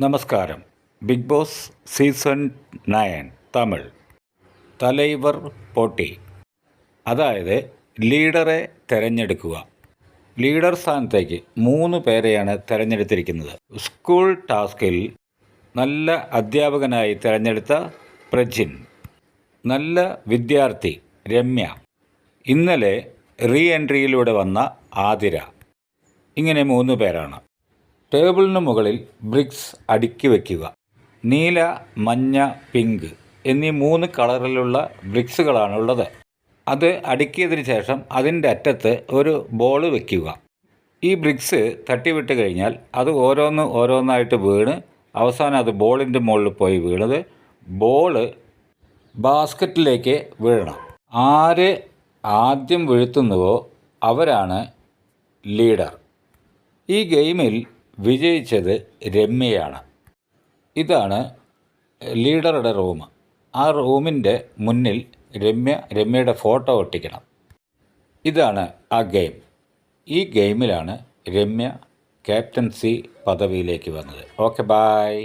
നമസ്കാരം. Bigg Boss season nine Tamil. Thalaivar പോട്ടി. അതായത് ലീഡറെ തിരഞ്ഞെടുക്കുക. ലീഡർ സ്ഥാനത്തേക്ക് മൂന്ന് പേരെയാണ് തിരഞ്ഞെടുത്തിരിക്കുന്നത്. സ്കൂൾ ടാസ്കിൽ നല്ല അധ്യാപകനായി തിരഞ്ഞെടുത്ത പ്രജിൻ. നല്ല വിദ്യാർത്ഥി രമ്യ. ഇന്നലെ റീ എൻട്രിയിലൂടെ വന്ന ആതിര. ഇങ്ങനെ മൂന്ന് പേരാണ്. ടേബിളിന് മുകളിൽ ബ്രിക്സ് അടുക്കി വയ്ക്കുക നീല മഞ്ഞ പിങ്ക് എന്നീ മൂന്ന് കളറിലുള്ള ബ്രിക്സുകളാണ് ഉള്ളത് അത് അടുക്കിയതിന് ശേഷം അതിന്റെ അറ്റത്ത് ഒരു ബോൾ വയ്ക്കുക ഈ ബ്രിക്സ് തട്ടിവിട്ട് കഴിഞ്ഞാൽ അത് ഓരോന്ന് ഓരോന്നായിട്ട് വീണ് അവസാനം അത് ബോളിന്റെ മുകളിൽ പോയി വീണത് ബോൾ ബാസ്ക്കറ്റിലേക്ക് വീഴണം. ആര് ആദ്യം വീഴ്ത്തുന്നുവോ അവരാണ് ലീഡർ. ഈ ഗെയിമിൽ വിജയിച്ചത് രമ്യയാണ്. ഇതാണ് ലീഡറുടെ റൂം. ആ റൂമിന്റെ മുന്നിൽ രമ്യ രമ്യയുടെ ഫോട്ടോ ഒട്ടിക്കണം. ഇതാണ് ആ ഗെയിം. ഈ ഗെയിമിലാണ് രമ്യ ക്യാപ്റ്റൻസി പദവിയിലേക്ക് വന്നത്. Okay bye